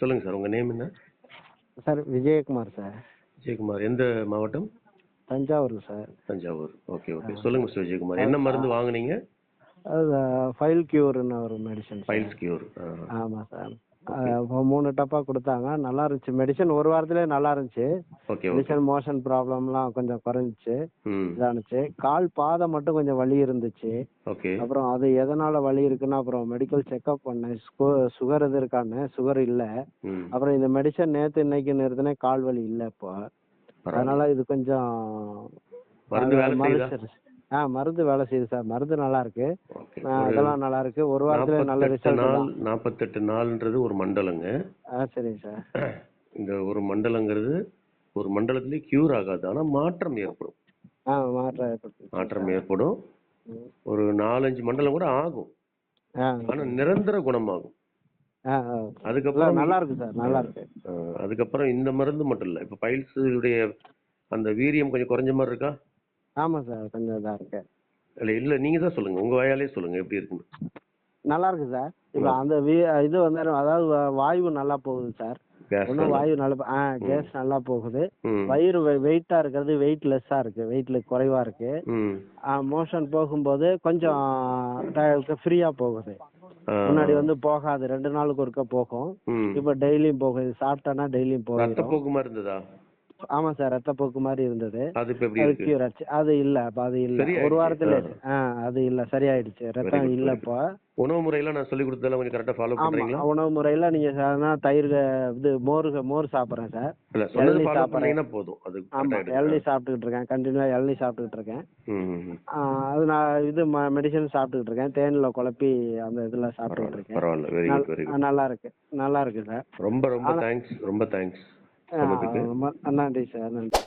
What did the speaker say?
சொல்லுங்க சார் உங்க நேம் என்ன? Sir Vijayakumar sir. விஜயகுமார் எந்த மாவட்டம்? Thanjavur sir. Thanjavur. Okay okay. சொல்லுங்க மிஸ்டர் விஜயகுமார் என்ன மருந்து வாங்குனீங்க? அது ஃபைல் கியூர்னு ஒரு மெடிசன் ஃபைல்ஸ் கியூர் ஆமாம் சார். மூணு டப்பா கொடுத்தாங்க. நல்லா இருந்துச்சு மெடிசன் ஒரு வாரத்திலே நல்லா இருந்துச்சு மெடிசன் மோஷன் ப்ராப்ளம்லாம் கொஞ்சம் குறைஞ்சிச்சு. இதானுச்சு. கால் பாதம் மட்டும் கொஞ்சம் வலி இருந்துச்சு. அப்புறம் அது எதனால வலி இருக்குன்னா அப்புறம் மெடிக்கல் செக்அப் பண்ணேன் சுகர் எது இருக்கான்னு. சுகர் இல்லை. அப்புறம் இந்த மெடிசன் நேற்று இன்னைக்கு நிறுத்தினே கால் வலி இல்லை இப்போ. அதனால இது கொஞ்சம் ஆ மருந்து வேலை செய்யுது சார். மருந்து நல்லா இருக்கு ஆ, அதெல்லாம் நல்லா இருக்கு ஒரு வாரத்துல நல்ல நாற்பத்தெட்டு ரிசல்ட் நாள் தான் நாற்பத்தெட்டு நாள்ன்றது ஒரு மண்டலங்க. ஆ சரிங்க சார். இந்த ஒரு மண்டலங்கிறது ஒரு மண்டலத்திலே கியூர் ஆகாது. ஆனா மாற்றம் ஏற்படும். ஆ மாற்றம் ஏற்படுத்தும் மாற்றம் ஏற்படும். ஒரு நாலஞ்சு மண்டலம் கூட ஆகும். ஆ ஆனா நிரந்தர குணமாகும். ஆ ஆ. அதுக்கப்புறம் நல்லா இருக்கு சார் நல்லா இருக்கு அஹ், அதுக்கப்புறம் இந்த மருந்து மட்டும் இல்ல. இப்ப பைல்ஸ் உடைய அந்த வீரியம் கொஞ்சம் குறைஞ்ச மாதிரி இருக்கா? ஆமா சார் கொஞ்சம் இதா இருக்கு. இல்ல இல்ல நீங்க தான் சொல்லுங்க. உங்க வாயாலே சொல்லுங்க எப்படி இருக்குன்னு. நல்லா இருக்கு சார். இப்போ அந்த வீ இது வந்து அதாவது வாயு நல்லா போகுது சார். ஒன்றும் வாயு நல்லா ஆ கேஸ் நல்லா போகுது. வயிறு வெயிட்டா இருக்கிறது வெயிட்லெஸ்ஸா இருக்கு. வெயிட்ல குறைவா இருக்கு. மோஷன் போகும்போது கொஞ்சம் ஃப்ரீயா போகுது. முன்னாடி வந்து போகாது. ரெண்டு நாளுக்கு ஒருக்கா போகும். இப்போ டெய்லியும் போகுது. சாப்பிட்டேன்னா டெய்லியும் ரத்தப்போக்கு மாதிரி இருந்ததா? ஆமா சார் ரத்தப்போக்கு மாதிரி இருந்தது. அது இப்ப எப்படி அது இருக்கு? Cure ஆச்சு அது இல்ல அப்ப அது இல்ல. சரியாயிடுச்சு. ஒரு வாரத்துல ஆ. அது இல்ல. சரியாயிடுச்சு. ரத்தம் good, இல்ல very இப்போ உணவு முறையில நான் சொல்லி கொடுத்ததெல்லாம் கொஞ்சம் கரெக்டா ஃபாலோ ஆமா. பண்றீங்களா? உணவு முறையில நீங்க சாதாரண தயிர் இது மோர் மோர் சாப்பிடுறேன் சார். இல்ல சொன்னது இளநீர் ஃபாலோ சாப்பிடுறேன். பண்ணீங்கன்னா போதும். அது ஆமா கரெக்டா இளநீ சாப்பிட்டுக்கிட்டு இருக்கேன். கண்டினியூவா இளநீ சாப்பிட்டுக்கிட்டு இருக்கேன். ஆ, அது நான் இது மெடிசன் சாப்பிட்டுக்கிட்டு இருக்கேன். தேன்ல குழப்பி அந்த இதுல சாப்பிட்டுக்கிட்டு இருக்கேன். பரவாயில்ல. வெரி குட் வெரி நல்- நல்லா இருக்கு. நல்லா இருக்கு சார். குட் ரொம்ப ரொம்ப தேங்க்ஸ் ரொம்ப தேங்க்ஸ் நன்றி சார் நன்றி